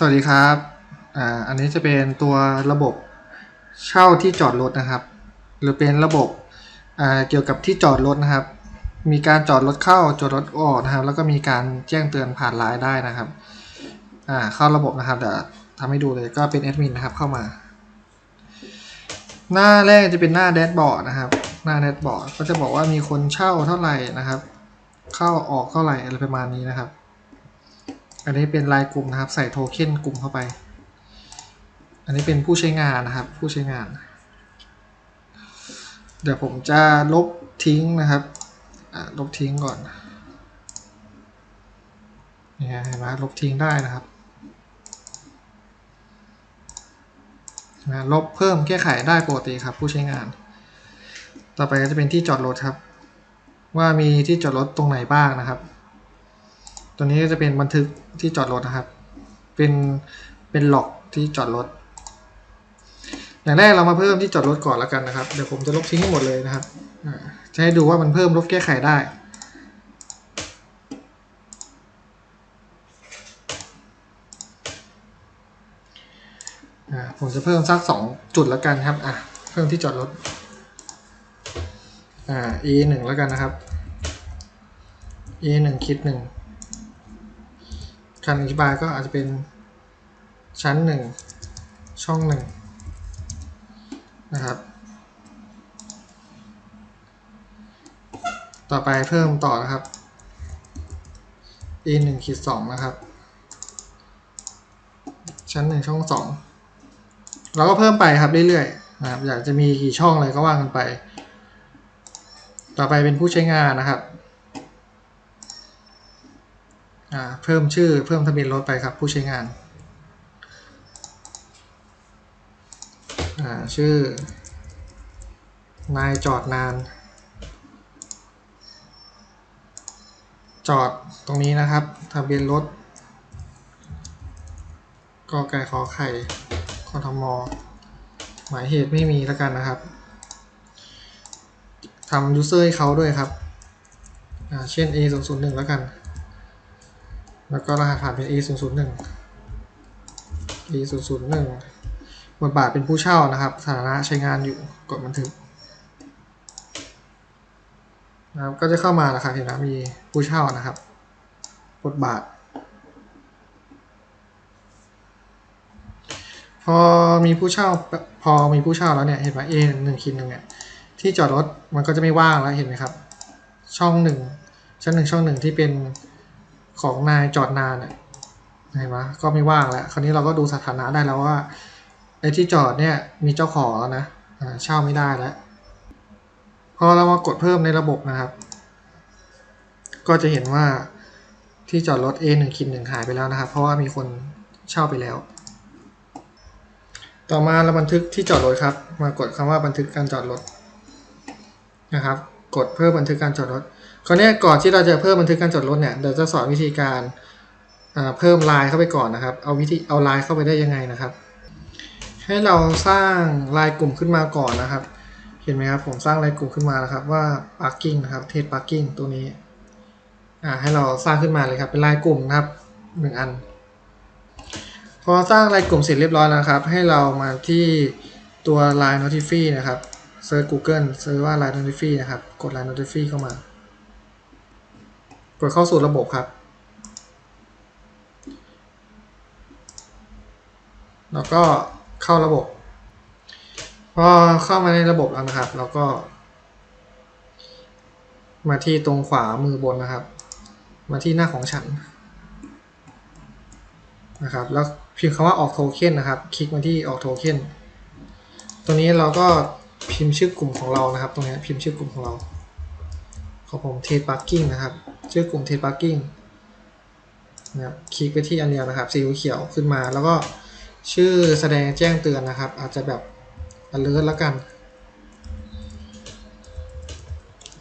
สวัสดีครับอ่าอันนี้จะเป็นตัวระบบเช่าที่จอดรถนะครับ หรือเป็นระบบอ่าเกี่ยวกับที่จอดรถนะครับ มีการจอดรถเข้าจอดรถออกนะครับ แล้วก็มีการแจ้งเตือนผ่านไลน์ได้นะครับอ่าเข้าระบบนะครับเดี๋ยวทำให้ดูเลยก็เป็นแอดมินนะครับเข้ามา หน้าแรกจะเป็นหน้าแดชบอร์ดนะครับ หน้าแดชบอร์ดก็จะบอกว่ามีคนเช่าเท่าไหร่นะครับ เข้าออกเท่าไหร่อะไรประมาณนี้นะครับ อันนี้เป็นลายกลุ่มนะครับ ใส่โทเค็นกลุ่มเข้าไป อันนี้เป็นผู้ใช้งานนะครับ ผู้ใช้งาน เดี๋ยวผมจะลบทิ้งนะครับลบทิ้งก่อนนี่เห็นไหมลบทิ้งได้นะครับนะลบเพิ่มแก้ไขได้ปกติครับ ผู้ใช้งาน ต่อไปก็จะเป็นที่จอดรถครับ ว่ามีที่จอดรถตรงไหนบ้างนะครับ ตัวนี้ก็จะเป็นบันทึกที่จอดรถนะครับ เป็นเป็นหลอกที่จอดรถ อย่างแรกเรามาเพิ่มที่จอดรถก่อนแล้วกันนะครับ เดี๋ยวผมจะลบทิ้งให้หมดเลยนะครับจะให้ดูว่ามันเพิ่มลบแก้ไขได้ผมจะเพิ่มสักสองจุดแล้วกันครับ อะ เพิ่มที่จอดรถ อ่า e หนึ่งแล้วกันนะครับ e หนึ่งคิดหนึ่ง การอธิบายก็อาจจะเป็นชั้นหนึ่งช่องหนึ่งนะครับ ต่อไปเพิ่มต่อนะครับ e หนึ่งขีดสองนะครับ ชั้นหนึ่งช่องสองเราก็เพิ่มไปครับเรื่อยๆนะครับอยากจะมีกี่ช่องอะไรก็ว่ากันไป ต่อไปเป็นผู้ใช้งานนะครับ เพิ่มชื่อเพิ่มทะเบียนรถไปครับผู้ใช้งานาชื่อ นายจอดนาน จอดตรงนี้นะครับ ทะเบียนรถกอไก่ขอไข่กทมหมายเหตุไม่มีแล้วกันนะครับทำ user ให้เขาด้วยครับอ่าเช่น a 0 0 1แล้วกัน แล้วก็รหัสผ่านเป็น a 0 0 1 a 0 0 1บทบาทเป็นผู้เช่านะครับ สถานะใช้งานอยู่กดบันทึกนะครับก็จะเข้ามาแล้วครับเห็นไหมมีผู้เช่านะครับบทบาท พอมีผู้เช่าพอมีผู้เช่าแล้วเนี่ยเห็นไหม A หนึ่งคิดหนึ่งเนี่ยที่จอดรถมันก็จะไม่ว่างแล้วเห็นไหมครับ ช่องหนึ่งชั้นหนึ่งช่องหนึ่งที่เป็น ของนายจอดนานเนี่ยเห็นไหมก็ไม่ว่างแล้ว คราวนี้เราก็ดูสถานะได้แล้วว่าไอ้ที่จอดเนี่ยมีเจ้าของแล้วนะเช่าไม่ได้แล้ว พอเรามากดเพิ่มในระบบนะครับ ก็จะเห็นว่าที่จอดรถ A 1คิดหนึ่งหายไปแล้วนะครับ เพราะว่ามีคนเช่าไปแล้ว ต่อมาเราบันทึกที่จอดรถครับ มากดคำว่าบันทึกการจอดรถนะครับ กดเพิ่มบันทึกการจอดรถคราวนี้ก่อนที่เราจะเพิ่มบันทึกการจอดรถเนี่ยเดี๋ยวจะสอนวิธีการเพิ่มไลน์เข้าไปก่อนนะครับ เอาวิธีเอาไลน์เข้าไปได้ยังไงนะครับ ให้เราสร้างไลน์กลุ่มขึ้นมาก่อนนะครับ เห็นไหมครับผมสร้างไลน์กลุ่มขึ้นมาแล้วครับว่า parking นะครับเทส parking ตัวนี้ให้เราสร้างขึ้นมาเลยครับเป็นไลน์กลุ่มนะครับหนึ่งอัน พอสร้างไลน์กลุ่มเสร็จเรียบร้อยแล้วครับ ให้เรามาที่ตัว Line Notify นะครับ เซิร์ช Google เซิร์ชว่า Line Notify นะครับ กด Line Notify เข้ามา กดเข้าสู่ระบบครับ แล้วก็เข้าระบบ พอเข้ามาในระบบแล้วนะครับเราก็ มาที่ตรงขวามือบนนะครับ มาที่หน้าของฉันนะครับ แล้วพิมพ์คำว่าออกโทเค็นนะครับ คลิกมาที่ออกโทเค็นตรงนี้เราก็ พิมพ์ชื่อกลุ่มของเรานะครับ ตรงนี้พิมพ์ชื่อกลุ่มของเรา ของผมเทปาร์กิ้งนะครับ ชื่อกลุ่มเทปาร์กิ้งนะครับคลิกไปที่อันเดียวนะครับ สีเขียวขึ้นมา แล้วก็ชื่อแสดงแจ้งเตือนนะครับ อาจจะแบบ alert แล้วกัน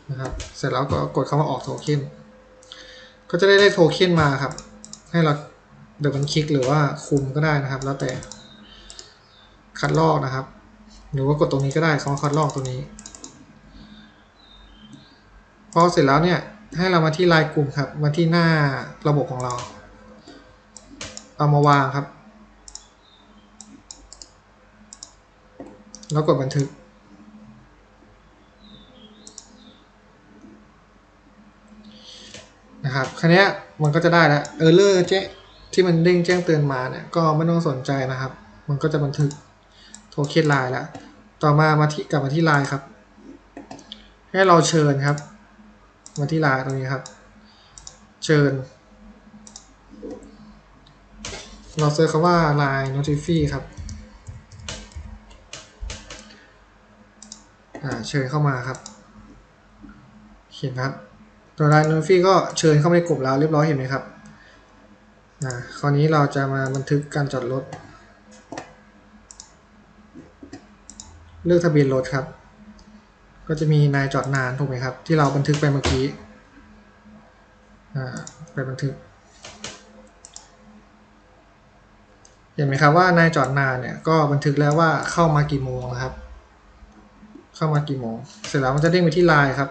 นะครับ เสร็จแล้วก็กดคำว่าออกโทเค็นก็จะได้ได้โทเค็นมาครับ ให้เราเดี๋ยวมันคลิกหรือว่าคุมก็ได้นะครับ แล้วแต่คัดลอกนะครับ หรือว่ากดตรงนี้ก็ได้สองคัดลอกตรงนี้ พอเสร็จแล้วเนี่ยให้เรามาที่ลายกลุ่มครับมาที่หน้าระบบของเรา เอามาวางครับ แล้วกดบันทึก นะครับคันนี้มันก็จะได้แล้วเออร์เลอร์เจ๊ที่มันเด้งแจ้งเตือนมาเนี่ยก็ไม่ต้องสนใจนะครับ มันก็จะบันทึก โทเค็นไลน์แล้วต่อมามาที่กลับมาที่ไลน์ครับ ให้เราเชิญครับ มาที่ไลน์ตรงนี้ครับ เชิญ เราเซิร์ชคำว่า line notify ครับอ่าเชิญเข้ามาครับเห็นครับ ตัว line notify ก็เชิญเข้ามาในกลุ่มแล้วเรียบร้อยเห็นไหมครับอ่าคราวนี้เราจะมาบันทึกการจอดรถ เลือกทะเบียนรถครับ ก็จะมีนายจอดนานถูกไหมครับ ที่เราบันทึกไปเมื่อกี้อ่าไปบันทึก เห็นไหมครับว่านายจอดนานเนี่ยก็บันทึกแล้วว่าเข้ามากี่โมงนะครับ เข้ามากี่โมง เสร็จแล้วมันจะเด้งไปที่ไลน์ครับ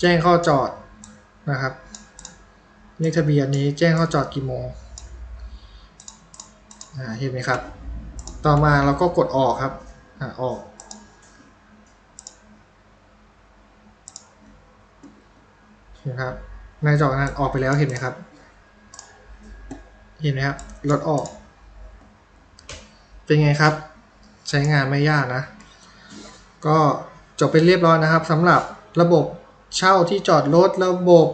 แจ้งข้าจอดนะครับเลขทะเบียนนี้แจ้งข้าจอดกี่โมงอ่าเห็นไหมครับ ต่อมาเราก็กดออกครับอออก เห็นครับนาจอดนานออกไปแล้วเห็นไหมครับ เห็นไหมครับรถออก เป็นไงครับ ใช้งานไม่ยากนะ ก็จบเป็นเรียบร้อยนะครับสำหรับระบบเช่าที่จอดรถระบบ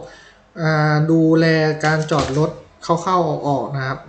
ดูแลการจอดรถเข้าๆออกๆนะครับ